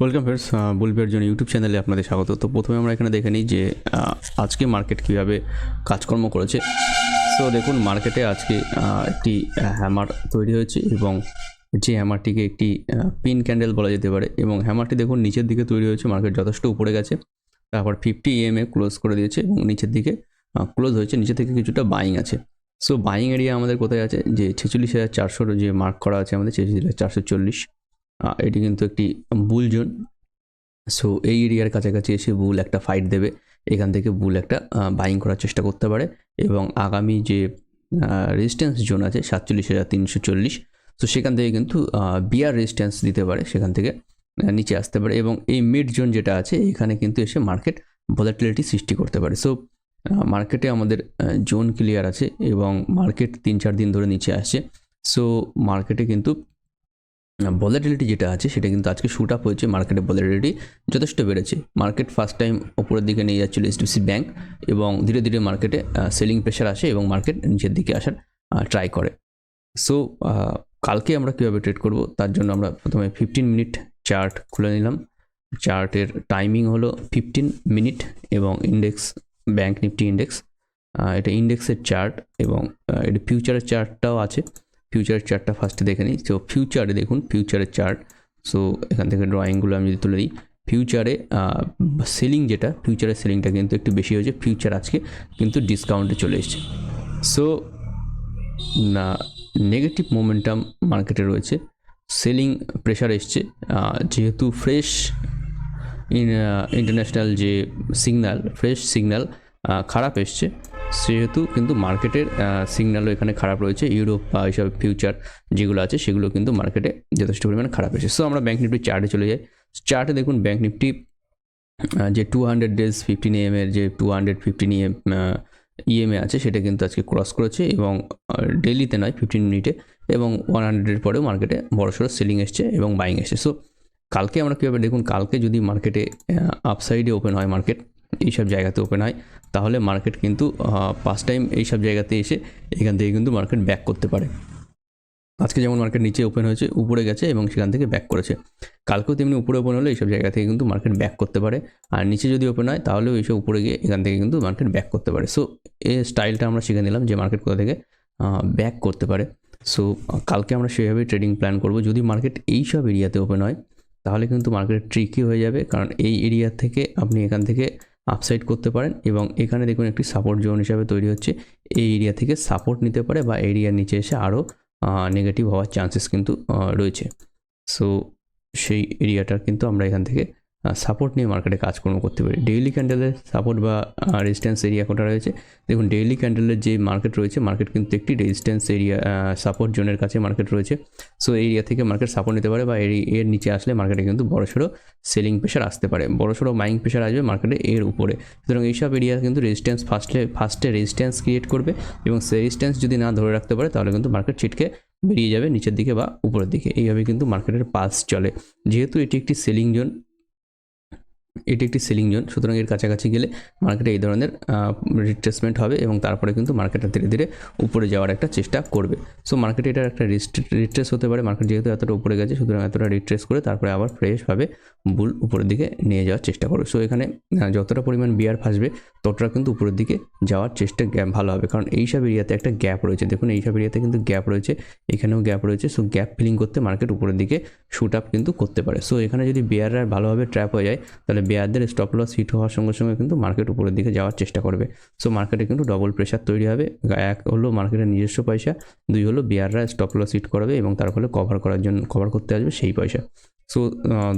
Welcome friends বুলবিয়ার জন্য YouTube চ্যানেলে আপনাদের স্বাগত। তো প্রথমে আমরা এখানে দেখে নিই যে আজকে মার্কেট কীভাবে কাজকর্ম করেছে। সো দেখুন মার্কেটে আজকে একটি হ্যামার তৈরি হয়েছে এবং যে হ্যামারটিকে একটি পিন ক্যান্ডেল বলা যেতে পারে এবং হ্যামারটি দেখুন, নিচের দিকে তৈরি হয়েছে মার্কেট যথেষ্ট উপরে গেছে। তারপর ফিফটি এম এ ক্লোজ করে দিয়েছে এবং নিচের দিকে ক্লোজ হয়েছে, নিচে থেকে কিছুটা বাইং আছে। সো বাইং এরিয়া আমাদের কোথায় আছে? যে ছেচল্লিশ হাজার চারশোর যে মার্ক করা আছে আমাদের, ছেচল্লিশ হাজার চারশো চল্লিশ। এটি কিন্তু একটি বুল জোন। সো এই এরিয়ার কাছাকাছি এসে বুল একটা ফাইট দেবে। এখান থেকে বুল একটা বাইং করার চেষ্টা করতে পারে। এবং আগামী যে রেজিস্ট্যান্স জোন আছে, সাতচল্লিশ হাজার তিনশো চল্লিশ, তো সেখান থেকে কিন্তু বিয়ার রেজিস্ট্যান্স দিতে পারে। সেখান থেকে নিচে আসতে পারে। এবং এই মিড জোন যেটা আছে, এখানে কিন্তু এসে মার্কেট ভলাটিলিটি সৃষ্টি করতে পারে। সো মার্কেটে আমাদের জোন ক্লিয়ার আছে এবং মার্কেট তিন চার দিন ধরে নিচে আসছে। সো মার্কেটে কিন্তু ভলাটিলিটি যেটা আছে, সেটা কিন্তু আজকে শুট আপ হয়েছে মার্কেটে ভলাটিলিটি যথেষ্ট বেড়েছে। মার্কেট ফার্স্ট টাইম ওপরের দিকে নিয়ে যাচ্ছিল এইচডিএফসি ব্যাঙ্ক এবং ধীরে ধীরে মার্কেটে সেলিং প্রেশার আসে এবং মার্কেট নিচের দিকে আসার ট্রাই করে। সো কালকে আমরা কীভাবে ট্রেড করব, তার জন্য আমরা প্রথমে ফিফটিন মিনিট চার্ট খুলে নিলাম। চার্টের টাইমিং হলো ফিফটিন মিনিট এবং ইন্ডেক্স ব্যাংক নিফটি ইন্ডেক্স এটা ইন্ডেক্সের চার্ট এবং এটা ফিউচারের চার্টটাও আছে। ফিউচারের চার্টটা ফার্স্টে দেখে নিই। তো ফিউচারে দেখুন ফিউচারের চার্ট সো এখান থেকে ড্রয়িংগুলো আমি যদি তুলে দিই। ফিউচারে সেলিং যেটা ফিউচারের সেলিংটা কিন্তু একটু বেশি হয়েছে। ফিউচার আজকে কিন্তু ডিসকাউন্টে চলে এসেছে। সো না নেগেটিভ মোমেন্টাম মার্কেটে রয়েছে। সেলিং প্রেশার এসছে। যেহেতু ফ্রেশ ইন্টারন্যাশনাল যে সিগন্যাল ফ্রেশ সিগন্যাল খারাপ এসছে। সেহেতু কিন্তু মার্কেটের সিগন্যালও এখানে খারাপ রয়েছে। ইউরোপ বা এইসব ফিউচার যেগুলো আছে, সেগুলো কিন্তু মার্কেটে যথেষ্ট পরিমাণে খারাপ এসেছে সো আমরা ব্যাঙ্ক নিফটি চার্টে চলে যাই। চার্টে দেখুন ব্যাঙ্ক নিফটি যে two hundred days fifteen EM এর যে two hundred fifteen EM EMA আছে, সেটা কিন্তু আজকে ক্রস করেছে এবং ডেলিতে নয় ফিফটিন মিনিটে এবং ওয়ান হান্ড্রেডের পরেও মার্কেটে বড়সড় সেলিং এসছে এবং বাইং এসছে। সো কালকে আমরা কীভাবে, দেখুন, কালকে যদি মার্কেটে আপসাইডে ওপেন হয় মার্কেট এইসব জায়গাতে ওপেন হয়। তাহলে মার্কেট কিন্তু ফার্স্ট টাইম এইসব জায়গাতে এসে এখান থেকে কিন্তু মার্কেট ব্যাক করতে পারে। আজকে যেমন মার্কেট নিচে ওপেন হয়েছে, উপরে গেছে এবং সেখান থেকে ব্যাক করেছে। কালকেও তেমনি উপরে ওপেন হলে এইসব জায়গা থেকে কিন্তু মার্কেট ব্যাক করতে পারে। আর নিচে যদি ওপেন হয়, তাহলেও এইসব উপরে গিয়ে এখান থেকে কিন্তু মার্কেট ব্যাক করতে পারে। সো এই স্টাইলটা আমরা শিখে নিলাম যে মার্কেট কোথা থেকে ব্যাক করতে পারে। সো কালকে আমরা সেভাবেই ট্রেডিং প্ল্যান করব। যদি মার্কেট এইসব এরিয়াতে ওপেন হয়, তাহলে কিন্তু মার্কেট ট্রিকি হয়ে যাবে। কারণ এই এরিয়া থেকে আপনি এখান থেকে আপসাইড করতে পারেন এবং এখানে দেখুন একটি সাপোর্ট জোন হিসাবে তৈরি হচ্ছে। এই এরিয়া থেকে সাপোর্ট নিতে পারে বা এরিয়ার নিচে এসে আরও নেগেটিভ হওয়ার চান্সেস কিন্তু রয়েছে। সো সেই এরিয়াটার কিন্তু আমরা এখান থেকে সাপোর্ট নিয়ে মার্কেটে কাজকর্ম করতে পারি। ডেইলি ক্যান্ডেলের সাপোর্ট বা রেজিস্ট্যান্স এরিয়া কোটা রয়েছে? দেখুন ডেইলি ক্যান্ডেলের যে মার্কেট রয়েছে মার্কেট কিন্তু একটি রেজিস্ট্যান্স এরিয়া সাপোর্ট জোনের কাছে মার্কেট রয়েছে। সো এরিয়া থেকে মার্কেট সাপোর্ট নিতে পারে বা এর এর নিচে আসলে মার্কেটে কিন্তু বড়সড় সেলিং প্রেশার আসতে পারে। বড়সড় মাইং প্রেশার আসবে মার্কেটে এর উপরে। সুতরাং এইসব এরিয়া কিন্তু রেজিস্ট্যান্স ফার্স্টে ফার্স্টে রেজিস্ট্যান্স ক্রিয়েট করবে এবং সেই রেজিস্ট্যান্স যদি না ধরে রাখতে পারে, তাহলে কিন্তু মার্কেট ছিটকে বেরিয়ে যাবে নিচের দিকে বা উপরের দিকে। এইভাবে কিন্তু মার্কেটের পাস চলে। যেহেতু এটি একটি সেলিং জোন এটি একটি সেলিং জোন সুতরাং এর কাছাকাছি গেলে মার্কেটে এই ধরনের রিট্রেসমেন্ট হবে এবং তারপরে কিন্তু মার্কেটটা ধীরে ধীরে উপরে যাওয়ার একটা চেষ্টা করবে। সো মার্কেটে এটার একটা রিট্রেস হতে পারে। মার্কেট যেহেতু এতটা উপরে গেছে, সুতরাং এতটা রিট্রেস করে তারপরে আবার ফ্রেশভাবে বুল উপরের দিকে নিয়ে যাওয়ার চেষ্টা করবে। সো এখানে যতটা পরিমাণ বিয়ার ফাসবে, ততটা কিন্তু উপরের দিকে যাওয়ার চেষ্টা ভালো হবে। কারণ এইসব এরিয়াতে একটা গ্যাপ রয়েছে। দেখুন এইসব এরিয়াতে কিন্তু গ্যাপ রয়েছে, এখানেও গ্যাপ রয়েছে। সো গ্যাপ ফিলিং করতে মার্কেট উপরের দিকে শুট আপ কিন্তু করতে পারে। সো এখানে যদি বেয়াররা ভালোভাবে ট্র্যাপ হয়ে যায়, তাহলে বেয়ারদের স্টপ লস হিট হওয়ার সঙ্গে সঙ্গে কিন্তু মার্কেট উপরের দিকে যাওয়ার চেষ্টা করবে। সো মার্কেটে কিন্তু ডবল প্রেশার তৈরি হবে। এক হলো মার্কেটের নিজস্ব পয়সা, দুই হলো বেয়াররা স্টপ লস হিট করাবে এবং তার ফলে কভার করার জন্য কভার করতে আসবে সেই পয়সা। সো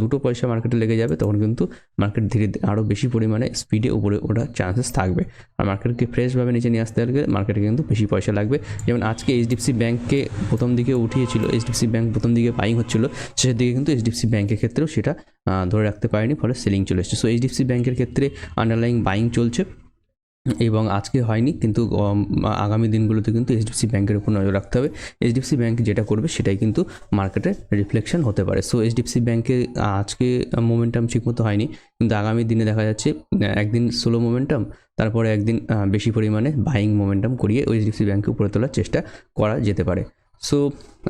দুটো পয়সা মার্কেটে লেগে যাবে, তখন কিন্তু মার্কেট ধীরে ধীরে আরও বেশি পরিমাণে স্পিডে উপরে ওঠার চান্সেস থাকবে। আর মার্কেটকে ফ্রেশভাবে নিচে নিয়ে আসতে গেলে মার্কেটে কিন্তু বেশি পয়সা লাগবে। যেমন আজকে এইচডিএফসি ব্যাঙ্ককে প্রথম দিকে উঠিয়েছিল এইচডিএফসি ব্যাঙ্ক প্রথম দিকে বাইং হচ্ছিল, শেষের দিকে কিন্তু এইচডিএফসি ব্যাঙ্কের ক্ষেত্রেও সেটা ধরে রাখতে পারেনি, ফলে সেলিং চলে এসেছে। সো এইচডিএফসি ব্যাঙ্কের ক্ষেত্রে আন্ডারলাইং বাইং চলছে এবং আজকে হয়নি, কিন্তু আগামী দিনগুলোতে কিন্তু এইচডিএফসি ব্যাংকের উপর নজর রাখতে হবে। এইচডিএফসি ব্যাংক যেটা করবে সেটাই কিন্তু মার্কেটে রিফ্লেকশন হতে পারে। সো এইচডিএফসি ব্যাংকে আজকে মোমেন্টাম ঠিকমতো হয়নি, কিন্তু আগামী দিনে দেখা যাচ্ছে একদিন স্লো মোমেন্টাম তারপরে একদিন বেশি পরিমাণে বাইং মোমেন্টাম করিয়ে এইচডিএফসি ব্যাংকে উপরে তোলার চেষ্টা করা যেতে পারে। সো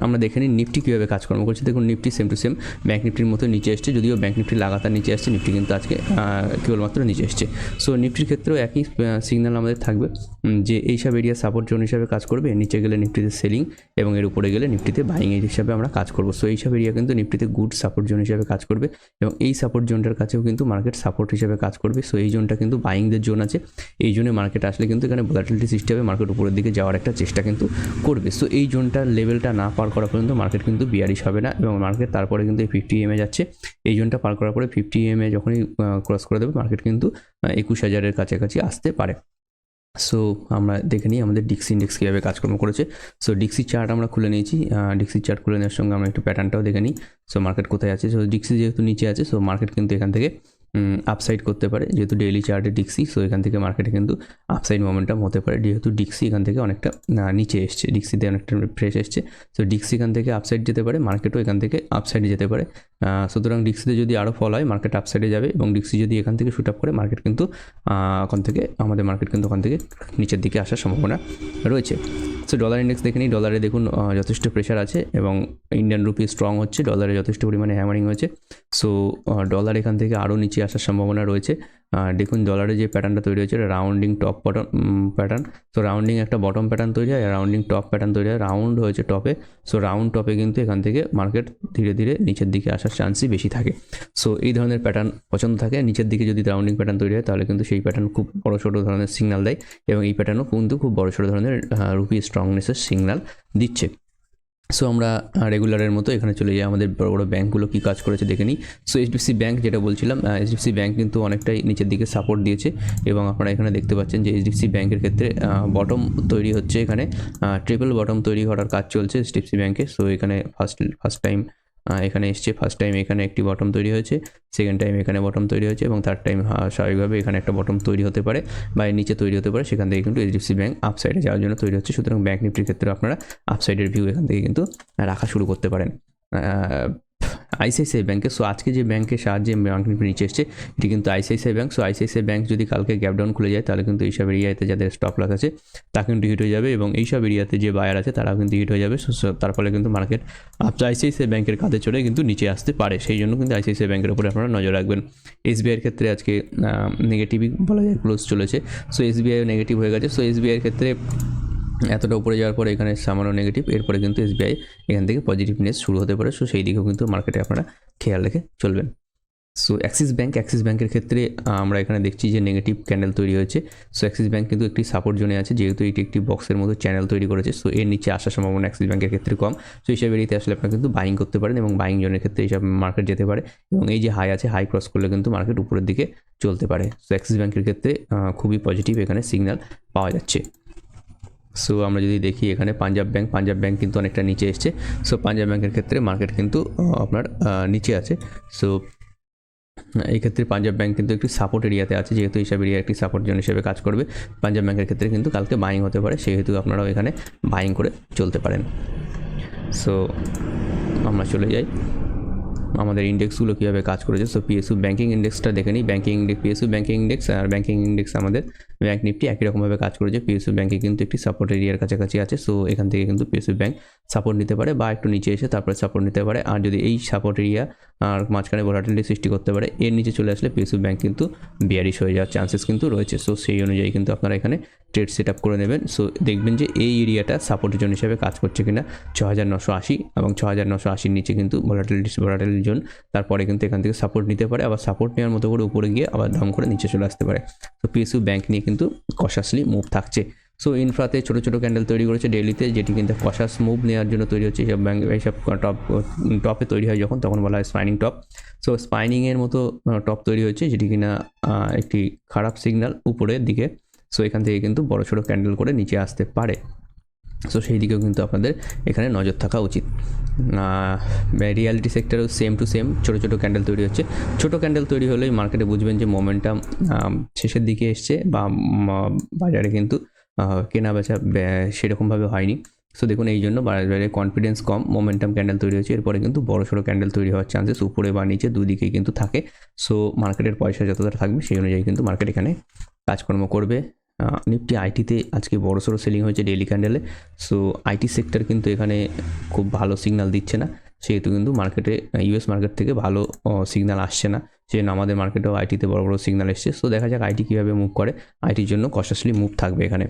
আমরা দেখে নিই নিফটি কীভাবে কাজকর্ম করছে। দেখুন, Nifty same to same bank নিফটির মতো নিচে এসছে, যদিও ব্যাঙ্ক নিফটি লাগাতার নিচে আসছে নিফটি কিন্তু আজকে কেবলমাত্র নিচে এসছে। সো নিফটির ক্ষেত্রেও একই সিগন্যাল আমাদের থাকবে যে এইসব এরিয়া সাপোর্ট জোন হিসাবে কাজ করবে, নিচে গেলে নিফটিতে সেলিং এবং এর উপরে গেলে নিফটিতে বাইং এর হিসাবে আমরা কাজ করব। সো এইসব এরিয়া কিন্তু নিফটিতে গুড সাপোর্ট জোন হিসাবে কাজ করবে এবং এই সাপোর্ট জোনটার কাছেও কিন্তু মার্কেট সাপোর্ট হিসাবে কাজ করবে। সো এই জোনটা কিন্তু বাইংদের জোন আছে। এই জোনে মার্কেট আসলে কিন্তু এখানে ভোলাটিলিটি সিস্টেমে মার্কেট উপরের দিকে যাওয়ার একটা চেষ্টা কিন্তু করবে। সো এই জোনটার লেভেলটা না পার করা পর্যন্ত মার্কেট কিন্তু বিয়ারিশ হবে না এবং মার্কেট তারপরে কিন্তু এই ফিফটি এমে যাচ্ছে। এই জোনটা পার করার পরে ফিফটি এমে যখনই ক্রস করে দেবে মার্কেট কিন্তু একুশ হাজারের কাছাকাছি আসতে পারে। সো আমরা দেখে নিই আমাদের ডিক্সি ইন্ডেক্স কীভাবে কাজকর্ম করেছে। সো ডিক্সি চার্ট আমরা খুলে নিয়েছি। ডিক্সি চার্ট খুলে নেওয়ার সঙ্গে আমরা একটু প্যাটার্নটাও দেখে নিই। সো মার্কেট কোথায় আছে? সো ডিক্সি যেহেতু নিচে আছে সো মার্কেট কিন্তু এখান থেকে আপসাইড করতে পারে, যেহেতু ডেইলি চার্টে ডিক্সি সো এখান থেকে মার্কেটে কিন্তু আপসাইড মোমেন্টাম হতে পারে। যেহেতু ডিক্সি এখান থেকে অনেকটা নিচে এসছে ডিক্সিতে অনেকটা ফ্রেশ এসছে সো ডিক্সি এখান থেকে আপসাইড যেতে পারে মার্কেটও এখান থেকে আপসাইডে যেতে পারে। সুতরাং ডিক্সিতে যদি আরও ফল হয় মার্কেট আপসাইডে যাবে, এবং ডিক্সি যদি এখান থেকে শুট আপ করে মার্কেট কিন্তু ওখান থেকে, আমাদের মার্কেট কিন্তু ওখান থেকে নিচের দিকে আসার সম্ভাবনা রয়েছে। সো ডলার ইন্ডেক্স দেখে নিই ডলারে দেখুন যথেষ্ট প্রেশার আছে, এবং ইন্ডিয়ান রুপি স্ট্রং হচ্ছে ডলারে যথেষ্ট পরিমাণে হ্যামারিং হয়েছে। সো ডলার এখান থেকে আরও নিচে আসার সম্ভাবনা রয়েছে। দেখুন ডলারে যে প্যাটার্নটা তৈরি হয়েছে rounding top bottom pattern so rounding একটা বটম প্যাটার্ন তৈরি হয় রাউন্ডিং টপ প্যাটার্ন তৈরি হয় রাউন্ড হয়েছে টপে সো রাউন্ড টপে কিন্তু এখান থেকে মার্কেট ধীরে ধীরে নিচের দিকে আসার চান্সই বেশি থাকে। সো এই ধরনের প্যাটার্ন পছন্দ থাকে। নিচের দিকে যদি রাউন্ডিং প্যাটার্ন তৈরি হয়, তাহলে কিন্তু সেই প্যাটার্ন খুব বড় ছোটো ধরনের সিগনাল দেয় এবং এই প্যাটার্নও কিন্তু খুব বড় ছোটো ধরনের রুপি স্ট্রংনেসের সিগনাল দিচ্ছে। সো আমরা রেগুলারের মতো এখানে চলে যাই। আমাদের বড় বড় ব্যাঙ্কগুলো কী কাজ করেছে দেখে নিই। সো এইচডিএফসি ব্যাঙ্ক যেটা বলছিলাম এইচডিএফসি ব্যাঙ্ক কিন্তু অনেকটাই নিচের দিকে সাপোর্ট দিয়েছে এবং আপনারা এখানে দেখতে পাচ্ছেন যে এইচডিএফসি ব্যাঙ্কের ক্ষেত্রে বটম তৈরি হচ্ছে এখানে। ট্রিপল বটম তৈরি করার কাজ চলছে এইচডিএফসি ব্যাঙ্কে সো এখানে ফার্স্ট ফার্স্ট টাইম এখানে এসছে। ফার্স্ট টাইম এখানে একটি বটম তৈরি হয়েছে সেকেন্ড টাইম এখানে বটম তৈরি হয়েছে এবং থার্ড টাইম স্বাভাবিকভাবে এখানে একটা বটম তৈরি হতে পারে বা নিচে তৈরি হতে পারে। সেখান থেকে কিন্তু এইচডিএফসি ব্যাঙ্ক আপসাইডে যাওয়ার জন্য তৈরি হচ্ছে। সুতরাং ব্যাঙ্ক নিফটির ক্ষেত্রে আপনারা আপসাইডের ভিউ এখান থেকে কিন্তু রাখা শুরু করতে পারেন। আইসিআইসিআই ব্যাঙ্কে সো আজকে যে ব্যাংকের সাহায্যে ব্যাঙ্ক নিচে এসছে, এটি কিন্তু ICICI bank so ICICI bank যদি কালকে গ্যাপ ডাউন খুলে যায়, তাহলে কিন্তু এইসব এরিয়াতে যাদের স্টপ লস আছে, তা কিন্তু হিট হয়ে যাবে এবং এইসব এরিয়াতে যে বায়ার আছে, তারাও কিন্তু হিট হয়ে যাবে, so তার ফলে কিন্তু মার্কেট আপনার আইসিআইসিআই ব্যাঙ্কের কাঁধে চড়ে কিন্তু নিচে আসতে পারে, সেই জন্য কিন্তু আইসিআইসিআই ব্যাঙ্কের উপরে আপনারা নজর রাখবেন। এসবিআইয়ের ক্ষেত্রে আজকে নেগেটিভই বলা যায় ক্লোজ চলেছে সো এসবিআই নেগেটিভ হয়ে গেছে সো এসবিআইয়ের ক্ষেত্রে এতটা উপরে যাওয়ার পরে এখানে সামান্য নেগেটিভ এরপরে কিন্তু এসবিআই এখান থেকে পজিটিভনেস শুরু হতে পারে। সো সেই দিকেও কিন্তু মার্কেটে আপনারা খেয়াল রেখে চলবেন। সো অ্যাক্সিস ব্যাঙ্ক অ্যাক্সিস ব্যাঙ্কের ক্ষেত্রে আমরা এখানে দেখছি যে নেগেটিভ ক্যান্ডেল তৈরি হয়েছে। সো অ্যাক্সিস ব্যাঙ্ক কিন্তু একটি সাপোর্ট জোনে আছে, যেহেতু এটি একটি বক্সের মতো চ্যানেল তৈরি করেছে। সো এর নিচে আসার সম্ভাবনা অ্যাক্সিস ব্যাঙ্কের ক্ষেত্রে কম। সো এইসব এরিয়াতে আসলে আপনারা কিন্তু বাইং করতে পারেন এবং বাইং জোনের ক্ষেত্রে এইসব মার্কেট যেতে পারে। এবং এই যে হাই আছে হাই ক্রস করলে কিন্তু মার্কেট উপরের দিকে চলতে পারে। সো অ্যাক্সিস ব্যাঙ্কের ক্ষেত্রে খুবই পজিটিভ এখানে সিগন্যাল পাওয়া যাচ্ছে। সো আমরা যদি দেখি এখানে পাঞ্জাব ব্যাংক পাঞ্জাব ব্যাংক কিন্তু অনেকটা নিচে এসছে। সো পাঞ্জাব ব্যাংকের ক্ষেত্রে মার্কেট কিন্তু আপনার নিচে আছে। সো এই ক্ষেত্রে পাঞ্জাব ব্যাংক কিন্তু একটি সাপোর্ট এরিয়াতে আছে, যেহেতু এইসব এরিয়া একটি সাপোর্ট জোন হিসেবে কাজ করবে। পাঞ্জাব ব্যাংকের ক্ষেত্রে কিন্তু কালকে বাইং হতে পারে, সেহেতু আপনারাও এখানে বাইং করে চলতে পারেন। সো আমরা চলে যাই। আমাদের ইন্ডেক্সগুলো কীভাবে কাজ করেছে? সো পিএসইউ ব্যাঙ্কিং ইন্ডেক্সটা দেখে নিই। Banking index PSU banking index আর ব্যাঙ্কিং ইন্ডেক্স আমাদের ব্যাঙ্ক নিফটি একই রকমভাবে কাজ করেছে। পিএসইউ ব্যাঙ্কে কিন্তু একটি সাপোর্ট এরিয়ার কাছাকাছি আছে। সো এখান থেকে কিন্তু পিএসইউ ব্যাঙ্ক সাপোর্ট নিতে পারে বা একটু নিচে এসে তারপরে সাপোর্ট নিতে পারে। আর যদি এই সাপোর্ট এরিয়া আর মাঝখানে ভোলাটিলিটি সৃষ্টি করতে পারে, এর নিচে চলে আসলে পিএসইউ ব্যাঙ্ক কিন্তু বিয়ারিশ হয়ে যাওয়ার চান্সেস কিন্তু রয়েছে। সো সেই অনুযায়ী কিন্তু আপনারা এখানে ট্রেড সেট আপ করে নেবেন। সো দেখবেন যে এই এরিয়াটা সাপোর্ট জোন হিসেবে কাজ করছে কিনা। ছ হাজার নশো আশি এবং ছ হাজার নশো আশির নিচে কিন্তু ভোলাটিলিটি ভোলাটিলিটি জোন তারপরে কিন্তু এখান থেকে সাপোর্ট নিতে পারে, আবার সাপোর্ট নেওয়ার মতো করে উপরে গিয়ে আবার দাম করে নিচে চলে আসতে পারে। তো পিএসইউ ব্যাঙ্ক নিয়ে কিন্তু কশাসলি মুভ থাকছে। সো ইনফ্রাতে ছোটো ছোটো ক্যান্ডেল তৈরি করেছে ডেলিতে যেটি কিন্তু কশাস মুভ নেওয়ার জন্য তৈরি হচ্ছে। এইসব ব্যাঙ্ক এইসব টপ টপে তৈরি হয় যখন, তখন বলা হয় স্পাইনিং টপ সো স্পাইনিংয়ের মতো টপ তৈরি হচ্ছে যেটি কিনা একটি খারাপ সিগন্যাল উপরের দিকে। সো এখান থেকে কিন্তু বড়, ছোটো ক্যান্ডেল করে নিচে আসতে পারে। সো সেই দিকেও কিন্তু আপনাদের এখানে নজর থাকা উচিত। রিয়ালিটি সেক্টরেও সেম টু সেম ছোটো ছোটো ক্যান্ডেল তৈরি হচ্ছে। ছোটো ক্যান্ডেল তৈরি হলেই মার্কেটে বুঝবেন যে মোমেন্টাম শেষের দিকে এসছে বা বাজারে কিন্তু কেনা বেচা সেরকমভাবে হয়নি। সো দেখুন, এই জন্য বাজারে কনফিডেন্স কম মোমেন্টাম ক্যান্ডেল তৈরি হচ্ছে। এরপরে কিন্তু বড় সড়ো ক্যান্ডেল তৈরি হওয়ার চান্সেস উপরে বা নিচে দুদিকেই কিন্তু থাকে। সো মার্কেটের পয়সা যতটা থাকবে সেই অনুযায়ী কিন্তু মার্কেট এখানে কাজকর্ম করবে। নিফটি আইটিতে আজকে বড় সড়ো সেলিং হয়েছে ডেইলি ক্যান্ডেলে সো আইটি সেক্টর কিন্তু এখানে খুব ভালো সিগনাল দিচ্ছে না। সেহেতু কিন্তু মার্কেটে ইউএস মার্কেট থেকে ভালো সিগনাল আসছে না। সেজন্য আমাদের মার্কেটেও আইটিতে বড় বড় সিগনাল এসছে। সো দেখা যাক আইটি কীভাবে মুভ করে। আইটির জন্য কশাসলি মুভ থাকবে এখানে।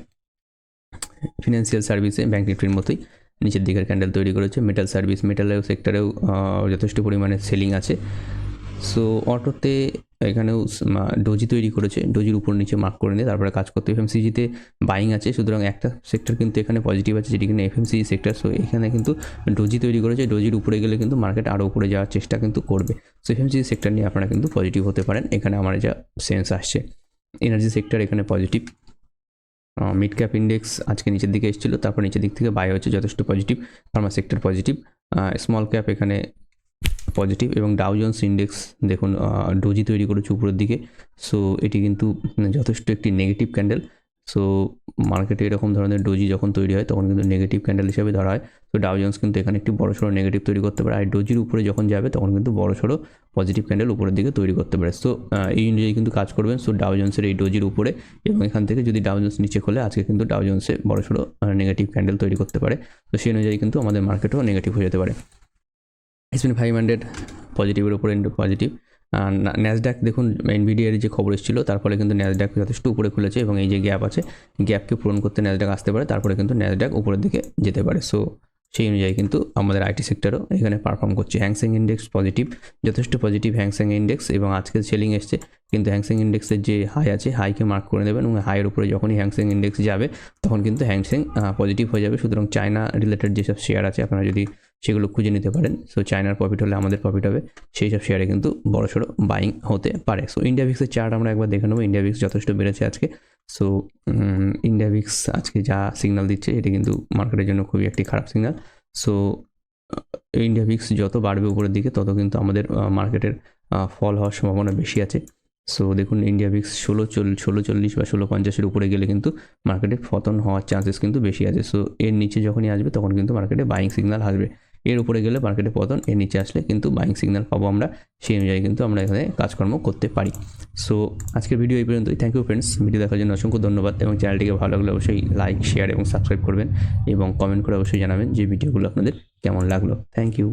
ফিনান্সিয়াল সার্ভিসে ব্যাঙ্ক নিফটির মতোই। নিচের দিকের ক্যান্ডেল তৈরি করেছে। মেটাল সার্ভিস মেটালের সেক্টরেও যথেষ্ট পরিমাণে সেলিং আছে। সো অটোতে এখানেও ডোজি তৈরি করেছে। ডোজির উপর নিচে মার্ক করে নিয়ে তারপরে কাজ করতে এফএমসিজিতে বাইং আছে, সুতরাং একটা সেক্টর কিন্তু এখানে পজিটিভ আছে, যেটি কিনা এফএমসিজি সেক্টর সো এখানে কিন্তু ডোজি তৈরি করেছে। ডোজির উপরে গেলে কিন্তু মার্কেট আরও উপরে যাওয়ার চেষ্টা কিন্তু করবে। সো এফএমসিজি সেক্টর নিয়ে আপনারা কিন্তু পজিটিভ হতে পারেন। এখানে আমার যা সেন্স আসছে। এনার্জি সেক্টর এখানে পজিটিভ মিড ক্যাপ ইন্ডেক্স আজকে নিচের দিকে এসেছিল। তারপর নিচের দিক থেকে বাই হচ্ছে যথেষ্ট positive pharma sector positive small cap এখানে পজিটিভ এবং ডাউজন্স ইন্ডেক্স দেখুন ডোজি তৈরি করেছে উপরের দিকে। সো এটি কিন্তু যথেষ্ট একটি নেগেটিভ ক্যান্ডেল সো মার্কেটে এরকম ধরনের ডোজি যখন তৈরি হয়, তখন কিন্তু নেগেটিভ ক্যান্ডেল হিসেবে ধরা হয়। তো ডাউজন্স কিন্তু এখানে একটি বড় সড়ো নেগেটিভ তৈরি করতে পারে। আর ডোজির উপরে যখন যাবে, তখন কিন্তু বড় সড়ো পজিটিভ ক্যান্ডেল উপরের দিকে তৈরি করতে পারে। সো এই অনুযায়ী কিন্তু কাজ করবেন। সো ডাউজন্সের এই ডোজির উপরে এবং এখান থেকে যদি ডাউজন্স নিচে খোলে, আজকে কিন্তু ডাউজন্সে বড় সড়ো নেগেটিভ ক্যান্ডেল তৈরি করতে পারে। তো সেই অনুযায়ী কিন্তু আমাদের মার্কেটও নেগেটিভ হয়ে যেতে পারে। এসপিন ফাইভ হান্ড্রেড পজিটিভের উপরে পজিটিভ ন্যাসড্যাক দেখুন এনভিডিয়ার যে খবর এসেছিল তারপরে কিন্তু ন্যাসড্যাক যথেষ্ট উপরে খুলেছে এবং এই যে গ্যাপ আছে গ্যাপকে পূরণ করতে ন্যাসড্যাক আসতে পারে তারপরে কিন্তু ন্যাসড্যাক উপরের দিকে যেতে পারে। সো সেই অনুযায়ী কিন্তু আমাদের আইটি সেক্টরও এখানে পারফর্ম করছে। হ্যাংসেং ইন্ডেক্স পজিটিভ যথেষ্ট পজিটিভ হ্যাংসেং ইন্ডেক্স এবং আজকে সেলিং এসছে। কিন্তু হ্যাংসেং ইন্ডেক্সের যে হাই আছে হাইকে মার্ক করে দেবেন এবং হাইয়ের উপরে যখনই হ্যাংসেং ইন্ডেক্স যাবে, তখন কিন্তু হ্যাংসেং পজিটিভ হয়ে যাবে। সুতরাং চায়না রিলেটেড যেসব শেয়ার আছে, আপনারা যদি সেগুলো খুঁজে নিতে পারেন। সো চায়নার প্রফিট হলে আমাদের প্রফিট হবে। সেই সব শেয়ারে কিন্তু বড় সড়ো বাইং হতে পারে। সো ইন্ডিয়া ভিক্সের চার্ট আমরা একবার দেখে নেব। ইন্ডিয়া ভিক্স যথেষ্ট বেড়েছে আজকে। সো ইন্ডিয়া ভিক্স আজকে যা সিগনাল দিচ্ছে, এটি কিন্তু মার্কেটের জন্য খুবই একটি খারাপ সিগনাল সো ইন্ডিয়া ভিক্স যত বাড়বে উপরের দিকে, তত কিন্তু আমাদের মার্কেটের ফল হওয়ার সম্ভাবনা বেশি আছে। সো দেখুন ইন্ডিয়া ভিক্স ষোলো চল, ষোলো চল্লিশ বা ষোলো পঞ্চাশের উপরে গেলে কিন্তু মার্কেটে পতন হওয়ার চান্সেস কিন্তু বেশি আছে। সো এর নিচে যখনই আসবে, তখন কিন্তু মার্কেটে বাইং সিগনাল আসবে। এর উপরে গেলে মার্কেটে পতন, এর নিচে আসলে কিন্তু বাইং সিগন্যাল পাবো আমরা। সেই অনুযায়ী কিন্তু আমরা এখানে কাজকর্ম করতে পারি। সো আজকের ভিডিও এই পর্যন্তই। থ্যাংক ইউ ফ্রেন্ডস ভিডিও দেখার জন্য অসংখ্য ধন্যবাদ এবং চ্যানেলটিকে ভালো লাগলে অবশ্যই লাইক শেয়ার এবং সাবস্ক্রাইব করবেন এবং কমেন্ট করে অবশ্যই জানাবেন যে ভিডিওগুলো আপনাদের কেমন লাগল। Thank you